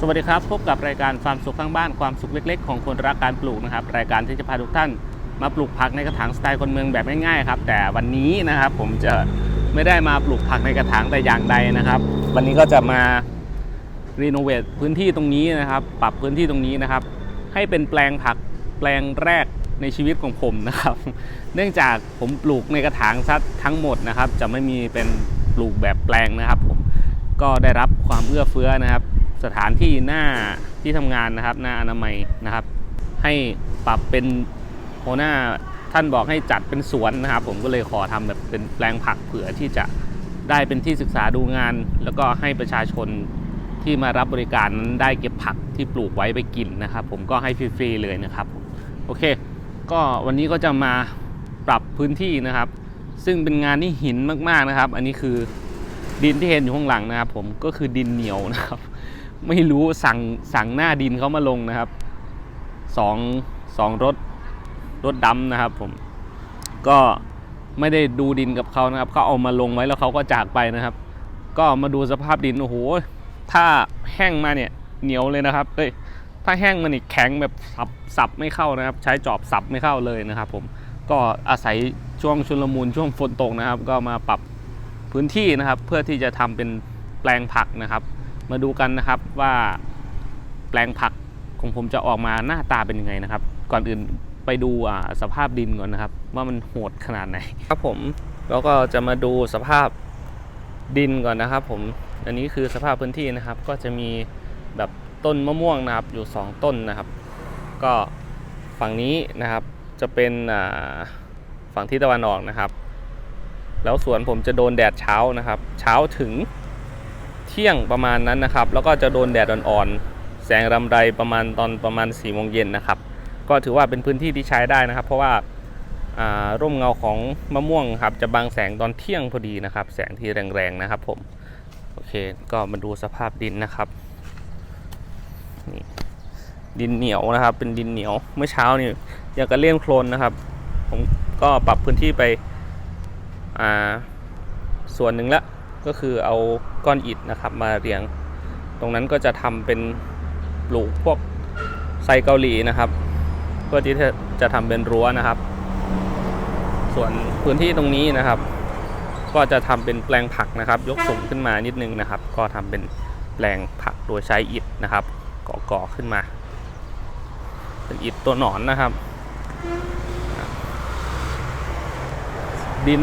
สวัสดีครับ พบกับรายการความสุขข้างบ้านความสุขเล็ก ๆ ของคนรักการปลูกนะครับรายการที่จะพาทุกท่านมาปลูกผักในกระถางสไตล์คนเมืองแบบง่ายๆครับแต่วันนี้นะครับผมจะไม่ได้มาปลูกผักในกระถางแต่อย่างใดนะครับ วันนี้ก็จะมารีโนเวทพื้นที่ตรงนี้นะครับ ปรับพื้นที่ตรงนี้นะครับ ให้เป็นแปลงผักแปลงแรกในชีวิตของผมนะครับ เนื่องจากผมปลูกในกระถางซัดทั้งหมดนะครับ จะไม่มีเป็นปลูกแบบแปลงนะครับ ผมก็ได้รับความเอื้อเฟื้อนะครับ สถานที่หน้าที่ทำงานนะครับ หน้าอนามัยนะครับ ให้ปรับเป็นหัวหน้าท่านบอกให้จัดเป็นสวนนะครับ ผมก็เลยขอทำแบบเป็นแปลงผักเผื่อที่จะได้เป็นที่ศึกษาดูงาน แล้วก็ให้ประชาชนที่มารับบริการนั้นได้เก็บผักที่ปลูกไว้ไปกินนะครับ ผมก็ให้ฟรีๆเลยนะครับโอเค ก็วันนี้ก็จะมาปรับพื้นที่นะครับ ซึ่งเป็นงานที่หินมากๆนะครับ อันนี้คือดินที่เห็นอยู่ข้างหลังนะครับ ผมก็คือดินเหนียวนะครับ ไม่รู้สั่งสั่งหน้าดินเขามาลงนะครับสองสองรถรถดำนะครับผมก็ไม่ได้ดูดินกับเขานะครับเขาเอามาลงไว้แล้วเขาก็จากไปนะครับ ก็มาดูสภาพดินโอ้โหถ้าแห้งมาเนี่ยเหนียวเลยนะครับเอ้ยถ้าแห้งมานี่แข็งแบบสับสับไม่เข้านะครับ ใช้จอบสับไม่เข้าเลยนะครับ ผมก็อาศัยช่วงชุลมุนช่วงฝนตกนะครับ ก็มาปรับพื้นที่นะครับ เพื่อที่จะทำเป็นแปลงผักนะครับ มาดูกันนะครับว่าแปลงผักของผมจะออกมาหน้าตาเป็นยังไงนะครับ ก่อนอื่นไปดูสภาพดินก่อนนะครับ ว่ามันโหดขนาดไหนครับผมแล้วก็จะมาดูสภาพดินก่อนนะครับ ผมอันนี้คือสภาพพื้นที่นะครับ ก็จะมีแบบต้นมะม่วงนะครับอยู่ 2 ต้นนะครับ ก็ฝั่งนี้นะครับจะเป็นฝั่งทิศตะวันออกนะครับ แล้วสวนผมจะโดนแดดเช้านะครับ เช้าถึง ที่ยงประมาณนั้นนะครับ แล้วก็จะโดนแดดอ่อนๆแสงรำไรประมาณตอนประมาณ4ี่โมงเย็นนะครับ ก็ถือว่าเป็นพื้นที่ที่ใช้ได้นะครับ เพราะว่าาร่มเงาของมะม่วงครับจะบังแสงตอนเที่ยงพอดีนะครับ แสงที่แรงๆนะครับผมโอเคก็มาดูสภาพดินนะครับนี่ดินเหนียวนะครับ เป็นดินเหนียวเมื่อเช้านี่ยังกระเลี่ยมโคลนนะครับ ผมก็ปรับพื้นที่ไปส่วนหนึ่งละ ก็คือเอาก้อนอิฐนะครับมาเรียง ตรงนั้นก็จะทำเป็นปลูกพวกไซเกาหลีนะครับ เพื่อที่จะจะทำเป็นรั้วนะครับ ส่วนพื้นที่ตรงนี้นะครับ ก็จะทำเป็นแปลงผักนะครับ ยกสูงขึ้นมานิดนึงนะครับ ก็ทำเป็นแปลงผักโดยใช้อิฐนะครับก่อๆขึ้นมา เป็นอิฐตัวหนอนนะครับ ดิน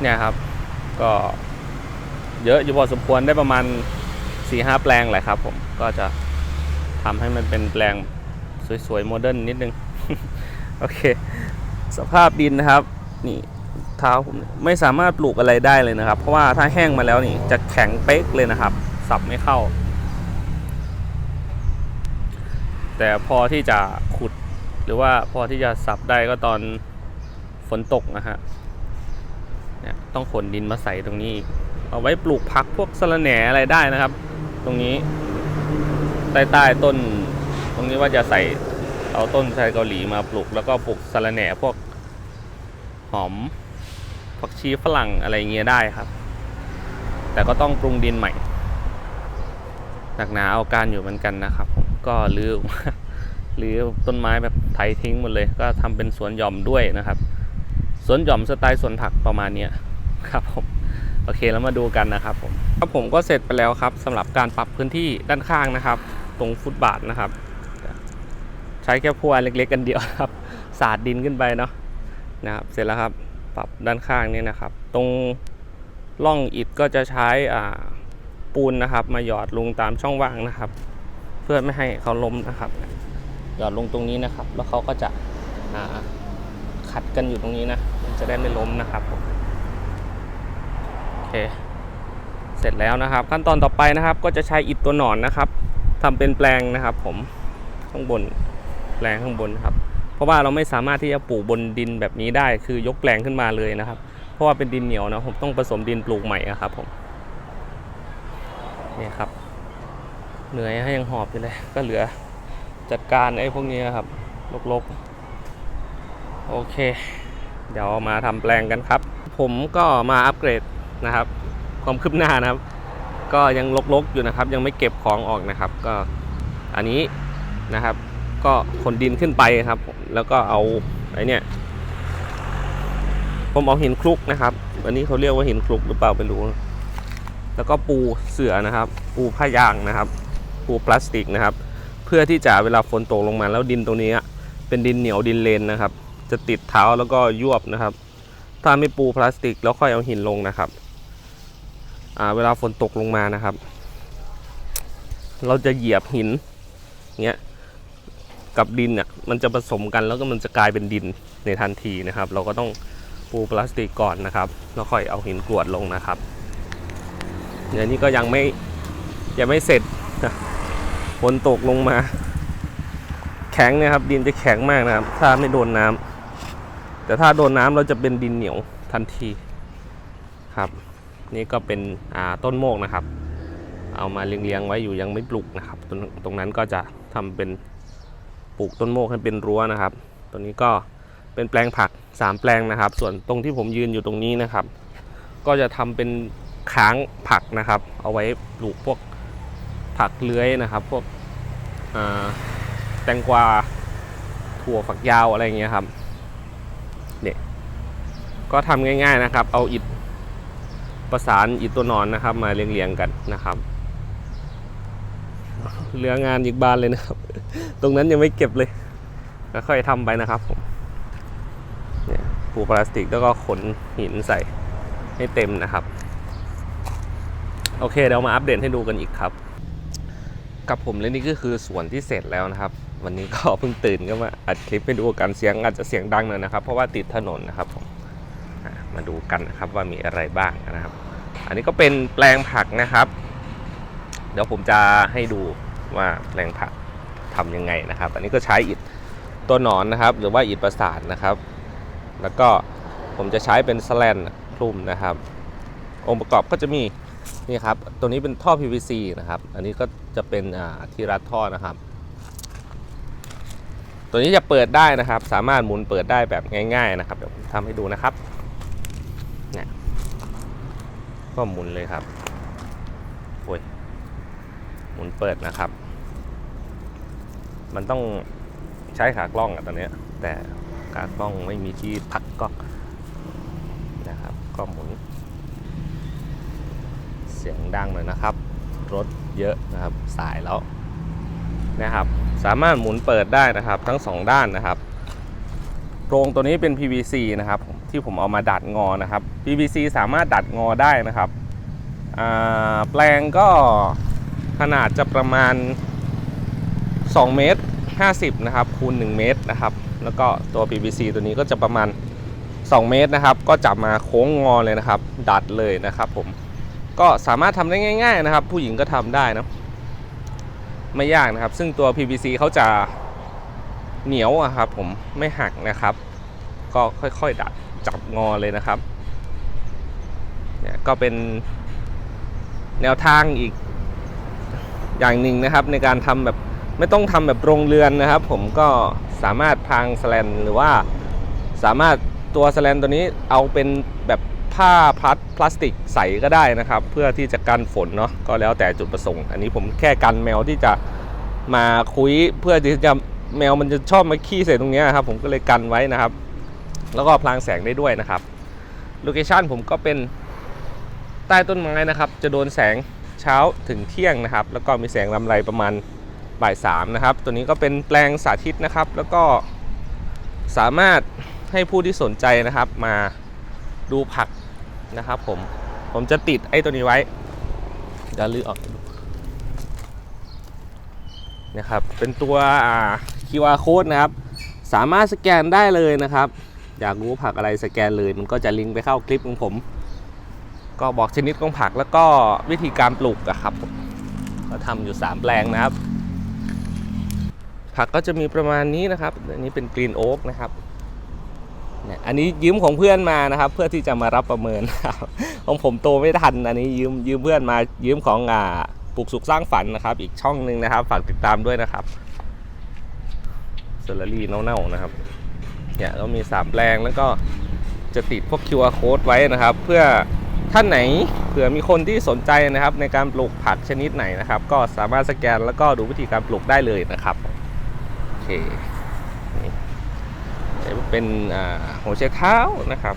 เนี่ยครับ ก็เยอะอยู่พอสมควรได้ประมาณ4ีหแปลงแหละครับผมก็จะทำให้มันเป็นแปลงสวยๆโมเดิร์นนิดนึง โอเค สภาพดินนะครับ นี่เท้าผมไม่สามารถปลูกอะไรได้เลยนะครับ เพราะว่าถ้าแห้งมาแล้วนี่จะแข็งเป๊กเลยนะครับ สับไม่เข้า แต่พอที่จะขุดหรือว่าพอที่จะสับได้ก็ตอนฝนตกนะฮะ เนี่ยต้องขนดินมาใส่ตรงนี้อีกเอาไว้ปลูกผักพวกสะระแหน่อะไรได้นะครับ ตรงนี้ ใต้ใต้ต้น ตรงนี้ว่าจะใส่เอาต้นไทรเกาหลีมาปลูก แล้วก็ปลูกสะระแหน่พวกหอมผักชีฝรั่งอะไรเงี้ยได้ครับ แต่ก็ต้องปรุงดินใหม่หนักหนาเอาการอยู่เหมือนกันนะครับ ผมก็รื้อรื้อต้นไม้แบบไถทิ้งหมดเลย ก็ทำเป็นสวนหย่อมด้วยนะครับ วนหย่อมสไตล์สวนผักประมาณนี้ครับผมโอเคแล้วมาดูกันนะครับผมครับผมก็เสร็จไปแล้วครับสำหรับการปรับพื้นที่ด้านข้างนะครับ ตรงฟุตบาทนะครับ ใช้แค่พวนเล็กๆกันเดียวครับ สาดดินขึ้นไปเนาะนะครับเสร็จแล้วครับปรับด้านข้างนี่นะครับ ตรงร่องอิฐก็จะใช้อ่าปูนนะครับ มาหยอดลงตามช่องว่างนะครับ เพื่อไม่ให้เขาล้มนะครับ หยอดลงตรงนี้นะครับ แล้วเขาก็จะอ่า ขัดกันอยู่ตรงนี้นะ มันจะได้ไม่ล้มนะครับผมโอเค เสร็จแล้วนะครับ ขั้นตอนต่อไปนะครับ ก็จะใช้อิฐตัวหนอนนะครับทำเป็นแปลงนะครับ ผมข้างบนแปลงข้างบนครับ เพราะว่าเราไม่สามารถที่จะปลูกบนดินแบบนี้ได้ คือยกแปลงขึ้นมาเลยนะครับ เพราะว่าเป็นดินเหนียวนะผมต้องผสมดินปลูกใหม่อะครับผมนี่ครับ เหนื่อยให้ยังหอบอยู่เลย ก็เหลือจัดการไอ้พวกนี้ครับลกๆ โอเค เดี๋ยวมาทำแปลงกันครับ ผมก็มาอัปเกรดนะครับ ความคืบหน้านะครับ ก็ยังลกๆอยู่นะครับ ยังไม่เก็บของออกนะครับ ก็อันนี้นะครับ ก็ขนดินขึ้นไปครับ แล้วก็เอาไอ้เนี่ยผมเอาหินคลุกนะครับ อันนี้เขาเรียกว่าหินคลุกหรือเปล่าไม่รู้ แล้วก็ปูเสื่อนะครับ ปูผ้ายางนะครับ ปูพลาสติกนะครับ เพื่อที่จะเวลาฝนตกลงมาแล้วดินตรงนี้เป็นดินเหนียวดินเลนนะครับ จะติดเท้าแล้วก็ยวบนะครับ ถ้าไม่ปูพลาสติกแล้วค่อยเอาหินลงนะครับเวลาฝนตกลงมานะครับ เราจะเหยียบหินเงี้ยกับดินเนี่ยมันจะผสมกันแล้วก็มันจะกลายเป็นดินในทันทีนะครับ เราก็ต้องปูพลาสติกก่อนนะครับแล้วค่อยเอาหินกรวดลงนะครับเนี่ยนี่ก็ยังไม่ยังไม่เสร็จฝนตกลงมา แข็งนะครับดินจะแข็งมากนะครับ ถ้าไม่โดนน้ำ แต่ถ้าโดนน้ำเราจะเป็นดินเหนียวทันทีครับ นี่ก็เป็นต้นโมกนะครับ เอามาเลี้ยงๆไว้อยู่ยังไม่ปลูกนะครับ ตรงตรงนั้นก็จะทำเป็นปลูกต้นโมกให้เป็นรั้วนะครับ ตัวนี้ก็เป็นแปลงผัก 3 แปลงนะครับ ส่วนตรงที่ผมยืนอยู่ตรงนี้นะครับ ก็จะทำเป็นค้างผักนะครับ เอาไว้ปลูกพวกผักเลื้อยนะครับ พวกแตงกวาถั่วฝักยาวอะไรอย่างเงี้ยครับ ก็ทำง่าย ๆนะครับ เอาอิฐประสานอิฐตัวนอนนะครับ มาเรียงๆกันนะครับเหลืองานอีกบานเลยนะครับ ตรงนั้นยังไม่เก็บเลยค่อยๆทำไปนะครับผมเนี่ยปูพลาสติกแล้วก็ขนหินใส่ให้เต็มนะครับ โอเคเดี๋ยวมาอัปเดตให้ดูกันอีกครับกับผมและนี่ก็คือส่วนที่เสร็จแล้วนะครับ วันนี้ก็เพิ่งตื่นก็มาอัดคลิปให้ดูกันเสียงอาจจะเสียงดังหน่อยนะครับ เพราะว่าติดถนนนะครับผม มาดูกันนะครับว่ามีอะไรบ้างนะครับ อันนี้ก็เป็นแปลงผักนะครับ เดี๋ยวผมจะให้ดูว่าแปลงผักทำยังไงนะครับ อันนี้ก็ใช้อิฐตัวหนอนนะครับ หรือว่าอิฐประสานนะครับ แล้วก็ผมจะใช้เป็นสแลนคลุมนะครับ องค์ประกอบก็จะมีนี่ครับ ตัวนี้เป็นท่อ PVC นะครับ อันนี้ก็จะเป็นที่รัดท่อนะครับ ตัวนี้จะเปิดได้นะครับ สามารถหมุนเปิดได้แบบง่าย ๆ นะครับ เดี๋ยวผมทำให้ดูนะครับ เนี่ย ก็หมุนเลยครับโอ้ยหมุนเปิดนะครับ มันต้องใช้ขากล้องอะตอนเนี้ยแต่ขากล้องไม่มีที่พักกล้องนะครับ ก็หมุน เสียงดังหน่อยนะครับ รถเยอะนะครับสายแล้วนะครับ สามารถหมุนเปิดได้นะครับ ทั้งสองด้านนะครับโครงตัวนี้เป็น PVC นะครับ ที่ผมเอามาดัดงอนะครับ PVC สามารถดัดงอได้นะครับแปลงก็ขนาดจะประมาณ 2 เมตร 50 นะครับคูณ 1 เมตรนะครับ แล้วก็ตัว PVC ตัวนี้ก็จะประมาณ 2 เมตรนะครับ ก็จับมาโค้งงอเลยนะครับ ดัดเลยนะครับผมก็สามารถทำได้ง่าย ๆนะครับ ผู้หญิงก็ทำได้นะไม่ยากนะครับ ซึ่งตัว PVC เขาจะเหนียวอะครับผมไม่หักนะครับ ก็ค่อยๆดัด จับงอเลยนะครับเนี่ยก็เป็นแนวทางอีกอย่างหนึ่งนะครับ ในการทำแบบไม่ต้องทำแบบโรงเรือนนะครับ ผมก็สามารถพางสแลนหรือว่าสามารถตัวสแลนตัวนี้เอาเป็นแบบผ้าพลาสพลาสติกใสก็ได้นะครับ เพื่อที่จะกันฝนเนาะก็แล้วแต่จุดประสงค์ อันนี้ผมแค่กันแมวที่จะมาคุยเพื่อที่จะแมวมันจะชอบมาขี้ใส่ตรงเนี้ยครับ ผมก็เลยกันไว้นะครับ แล้วก็พลางแสงได้ด้วยนะครับโลเคชันผมก็เป็นใต้ต้นไม้นะครับ จะโดนแสงเช้าถึงเที่ยงนะครับ แล้วก็มีแสงลำไรประมาณบ่ายสามนะครับ ตัวนี้ก็เป็นแปลงสาธิตนะครับ แล้วก็สามารถให้ผู้ที่สนใจนะครับมาดูผักนะครับ ผมผมจะติดไอ้ตัวนี้ไว้เดี๋ยวลือออกนะครับ เป็นตัว QR code นะครับ สามารถสแกนได้เลยนะครับ อยากรู้ผักอะไรสแกนเลย มันก็จะลิงก์ไปเข้าคลิปของผม ก็บอกชนิดของผักแล้วก็วิธีการปลูกอะครับผมก็ทำอยู่ 3 แปลงนะครับ ผักก็จะมีประมาณนี้นะครับอันนี้เป็นกรีนโอ๊กนะครับเนี่ยอันนี้ยืมของเพื่อนมานะครับ เพื่อที่จะมารับประเมินครับของผมโตไม่ทันอันนี้ยืมยืมเพื่อนมายืมของอ่าปลูกสุขสร้างฝันนะครับ อีกช่องหนึ่งนะครับ ฝากติดตามด้วยนะครับเซอร์รี่เน่าๆนะครับ เนี่ยก็มี 3 แปลงแล้วก็จะติดพวก QR code ไว้นะครับ เพื่อท่านไหนเผื่อมีคนที่สนใจนะครับในการปลูกผักชนิดไหนนะครับ ก็สามารถสแกนแล้วก็ดูวิธีการปลูกได้เลยนะครับโอเคนี่เป็นหัวไชเท้านะครับ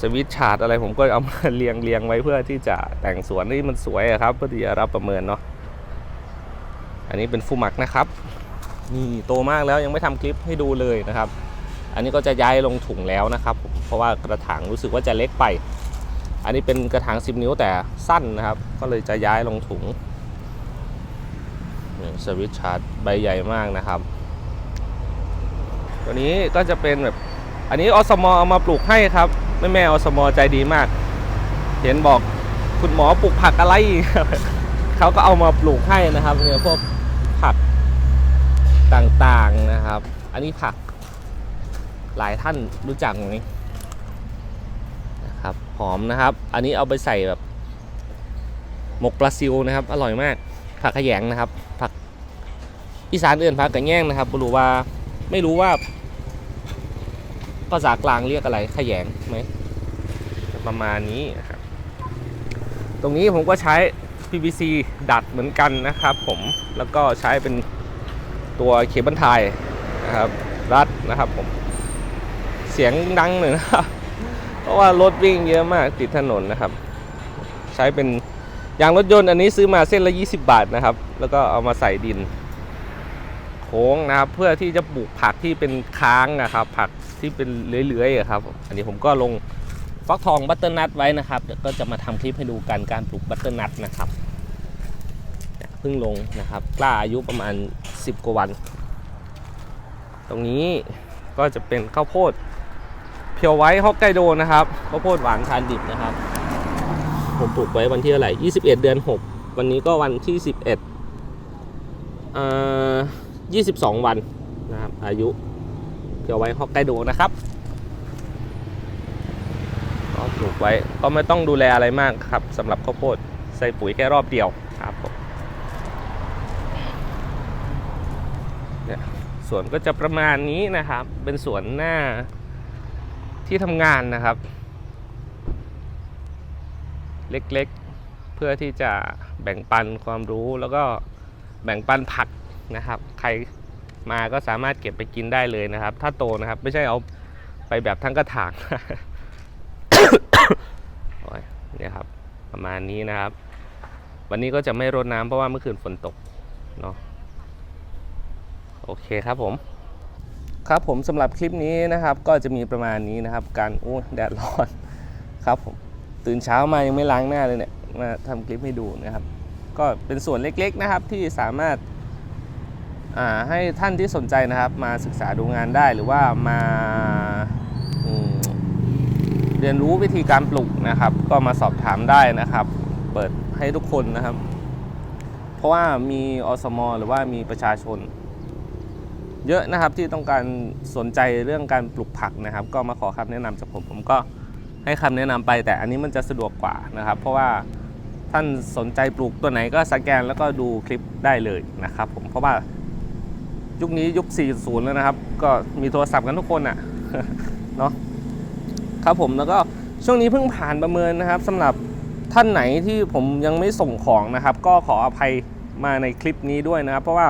สวิตชาร์ดอะไรผมก็เอามาเรียงเรียงไว้เพื่อที่จะแต่งสวนนี่มันสวยอะครับเพื่อที่จะรับประเมินเนาะอันนี้เป็นฟูมักนะครับ นี่โตมากแล้วยังไม่ทำคลิปให้ดูเลยนะครับ อันนี้ก็จะย้ายลงถุงแล้วนะครับ เพราะว่ากระถางรู้สึกว่าจะเล็กไป อันนี้เป็นกระถาง 10 นิ้วแต่สั้นนะครับ ก็เลยจะย้ายลงถุงสวิตช์ชาร์ดใบใหญ่มากนะครับ ตัวนี้ก็จะเป็นแบบอันนี้อสมเอามาปลูกให้ครับแม่แม่อสมใจดีมาก เห็นบอกคุณหมอปลูกผักอะไรเขาก็เอามาปลูกให้นะครับเนี่ยพวก ต่างๆนะครับ อันนี้ผักหลายท่านรู้จักไหมนะครับหอมนะครับ อันนี้เอาไปใส่แบบหมกปลาซิวนะครับ อร่อยมาก ผักขยงนะครับ ผักอีสานเอื่นผักกระแยงนะครับไม่รู้ว่าไม่รู้ว่าภาษากลางเรียกอะไรขยงไหมประมาณนี้นะครับ ตรงนี้ผมก็ใช้ PVC ดัดเหมือนกันนะครับผมแล้วก็ใช้เป็น ตัวเคเบิลไทยนะครับรัดนะครับผม เสียงดังหน่อยนะครับ เพราะว่ารถวิ่งเยอะมากติดถนนนะครับ ใช้เป็นยางรถยนต์อันนี้ซื้อมาเส้นละ 20 บาทนะครับ แล้วก็เอามาใส่ดิน โค้งนะครับเพื่อที่จะปลูกผักที่เป็นค้างนะครับ ผักที่เป็นเลื้อยๆครับ อันนี้ผมก็ลงฟักทองบัตเตอร์นัทไว้นะครับเดี๋ยวก็จะมาทำคลิปให้ดูกันการปลูกบัตเตอร์นัทนะครับ พิ่งลงนะครับ กล้าอายุประมาณ 10 กว่าวัน ตรงนี้ก็จะเป็นข้าวโพดเพียวไว้ฮอกไกโดนะครับข้าวโพดหวานทานดิบนะครับ ผมปลูกไว้วันที่เท่าไหร่21 เดือน 6 วันนี้ก็วันที่ 11เอ่อ22 วันนะครับ อายุเพียวไว้ฮอกไกโดนะครับก็ปลูกไว้ก็ไม่ต้องดูแลอะไรมากครับสำหรับข้าวโพดใส่ปุ๋ยแค่รอบเดียวครับผมเนี่ย สวนก็จะประมาณนี้นะครับ เป็นสวนหน้าที่ทำงานนะครับ เล็กๆ เพื่อที่จะแบ่งปันความรู้แล้วก็แบ่งปันผักนะครับ ใครมาก็สามารถเก็บไปกินได้เลยนะครับ ถ้าโตนะครับ ไม่ใช่เอาไปแบบทั้งกระถางเนี่ยครับ ประมาณนี้นะครับ วันนี้ก็จะไม่รดน้ำเพราะว่าเมื่อคืนฝนตกเนาะ โอเคครับผม ครับผมสำหรับคลิปนี้นะครับ ก็จะมีประมาณนี้นะครับ การโอ้แดดร้อนครับผมตื่นเช้ามายังไม่ล้างหน้าเลยเนี่ยมาทำคลิปให้ดูนะครับ ก็เป็นส่วนเล็กๆนะครับที่สามารถาให้ท่านที่สนใจนะครับ มาศึกษาดูงานได้หรือว่ามาเรียนรู้วิธีการปลูกนะครับ ก็มาสอบถามได้นะครับ เปิดให้ทุกคนนะครับ เพราะว่ามีอสม หรือว่ามีประชาชน เยอะนะครับที่ต้องการสนใจเรื่องการปลูกผักนะครับ ก็มาขอคำแนะนำจากผม ผมก็ให้คำแนะนำไป แต่อันนี้มันจะสะดวกกว่านะครับ เพราะว่าท่านสนใจปลูกตัวไหนก็สแกนแล้วก็ดูคลิปได้เลยนะครับ ผมเพราะว่ายุคนี้ยุค 4.0 แล้วนะครับ ก็มีโทรศัพท์กันทุกคนอะ่ะเนาะครับผมแล้วก็ช่วงนี้เพิ่งผ่านประเมินนะครับสำหรับท่านไหนที่ผมยังไม่ส่งของนะครับ ก็ขออภัยมาในคลิปนี้ด้วยนะครับ เพราะว่า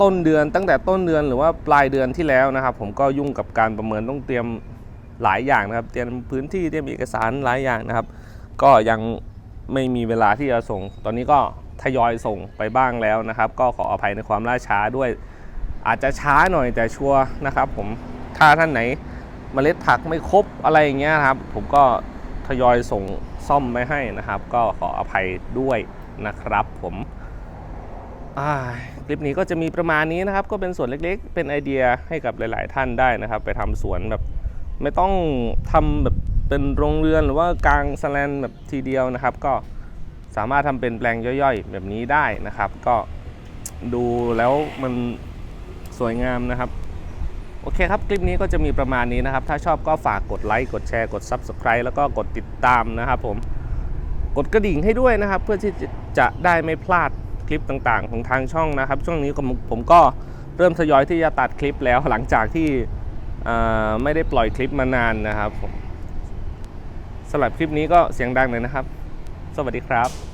ต้นเดือนตั้งแต่ต้นเดือนหรือว่าปลายเดือนที่แล้วนะครับ ผมก็ยุ่งกับการประเมินต้องเตรียมหลายอย่างนะครับ เตรียมพื้นที่เตรียมเอกสารหลายอย่างนะครับ ก็ยังไม่มีเวลาที่จะส่ง ตอนนี้ก็ทยอยส่งไปบ้างแล้วนะครับ ก็ขออภัยในความล่าช้าด้วย อาจจะช้าหน่อยแต่ชัวร์นะครับ ผมถ้าท่านไหนเมล็ดผักไม่ครบอะไรอย่างเงี้ยครับ ผมก็ทยอยส่งซ่อมไปให้นะครับ ก็ขออภัยด้วยนะครับ ผม คลิปนี้ก็จะมีประมาณนี้นะครับ ก็เป็นส่วนเล็กๆ เป็นไอเดียให้กับหลาย ๆ ท่านได้นะครับ ไปทำสวนแบบไม่ต้องทำแบบเป็นโรงเรือนหรือว่ากลางสแลนแบบทีเดียวนะครับ ก็สามารถทำเป็นแปลงย่อยๆ แบบนี้ได้นะครับ ก็ดูแล้วมันสวยงามนะครับ โอเคครับ คลิปนี้ก็จะมีประมาณนี้นะครับ ถ้าชอบก็ฝากกดไลค์กดแชร์กด Subscribe แล้วก็กดติดตามนะครับผมกดกระดิ่งให้ด้วยนะครับ เพื่อที่จะได้ไม่พลาด คลิปต่างๆ ของทางช่องนะครับ ช่วงนี้ผมผมก็เริ่มทยอยที่จะตัดคลิปแล้วหลังจากที่ไม่ได้ปล่อยคลิปมานานนะครับผมสำหรับคลิปนี้ก็เสียงดังหน่อยนะครับ สวัสดีครับ